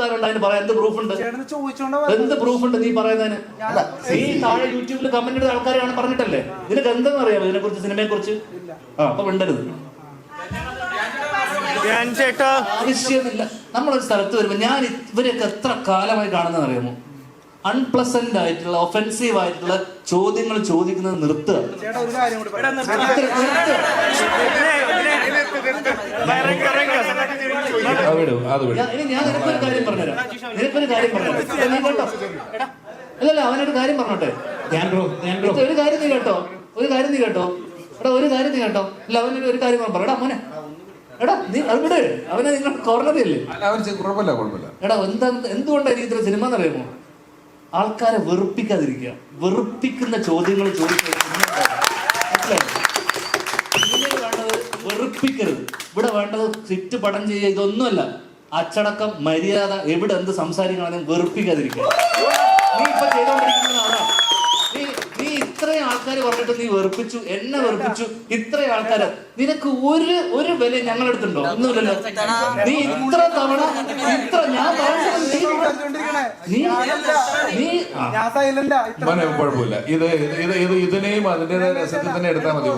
ാരുണ്ട് അതിന് പറയാൻ എന്ത് പ്രൂഫ് ഉണ്ട് എന്ത് പ്രൂഫ് ഉണ്ട് നീ പറയുന്നതിന്? നീ താഴെ യൂട്യൂബിൽ കമന്റ് ചെയ്ത ആൾക്കാരാണ് പറഞ്ഞിട്ടല്ലേ? നിനക്ക് എന്തെന്ന് അറിയാമോ ഇതിനെ കുറിച്ച് സിനിമയെ കുറിച്ച് ആ അപ്പൊ വിണ്ടരുത് ഞാൻ ചേട്ടാ. ആവശ്യമില്ല. നമ്മളൊരു സ്ഥലത്ത് വരുമ്പോൾ ഞാൻ ഇവരെയൊക്കെ എത്ര കാലമായി കാണുന്നത് അറിയാമോ അൺപ്ലസന്റ് ആയിട്ടുള്ള ഒഫൻസീവ് ആയിട്ടുള്ള ചോദ്യങ്ങൾ ചോദിക്കുന്നത് നിർത്തുക ചേട്ടാ ഒരു കാര്യം കൂടി പറയാം. നിർത്തുക, നിർത്തുക. അത് വിടും. അത് വിടും. ഞാൻ- നിനക്കൊരു കാര്യം പറഞ്ഞുതരാം. നിനക്കൊരു കാര്യം പറഞ്ഞുതരാം. നീ കേട്ടോ. അല്ലല്ല അവനൊരു കാര്യം പറഞ്ഞോട്ടെ. ഞാൻ ഒരു കാര്യം നീ കേട്ടോ. ഒരു കാര്യം നീ കേട്ടോ. എടാ ഒരു കാര്യം നീ കേട്ടോ. അല്ല അവനൊരു ഒരു കാര്യം പറ. എടാ മോനെ. എടാ നീ അവിടെ അവനെ നിങ്ങൾ കോർണറില്ലേ എടാ എന്താ എന്തുകൊണ്ടാണ് ഇത്ര സിനിമ എന്ന് എന്നറിയാമോ? ആൾക്കാരെ വെറുപ്പിക്കാതിരിക്കുക. വെറുപ്പിക്കുന്ന ചോദ്യങ്ങൾ ചോദിക്കുന്നത് വെറുപ്പിക്കരുത്. ഇവിടെ വേണ്ടത് സിറ്റ് പടം ചെയ്യുക ഇതൊന്നുമല്ല. അച്ചടക്കം മര്യാദ എവിടെ എന്ത് സംസാരിക്കണമെന്നും വെറുപ്പിക്കാതിരിക്കുക. നീ ഇപ്പൊ ചെയ്തോണ്ടിരിക്കുന്നത് നീ നീ ഇത്രയും ആൾക്കാർ പറഞ്ഞിട്ട് നീ വെറുപ്പിച്ചു എന്നെ വെറുപ്പിച്ചു ഇത്രയും ആൾക്കാര്. നിനക്ക് ഒരു ഒരു വില ഞങ്ങളെടുത്തുണ്ടോ ഒന്നുമില്ലല്ലോ. നീ ഇത്ര തവണ ഇത്ര ഞാൻ പറയുന്നത് നീ സംസാരിച്ചോണ്ടിരിക്കണേ. നീ നീ ആ. ഞാൻ ഇത്ര മോനെ കുഴപ്പമില്ല. ഇത് ഇത് ഇത് ഇതിനെയും അതിന്റെതായ രസത്തിൽ തന്നെ എടുത്താൽ മതി.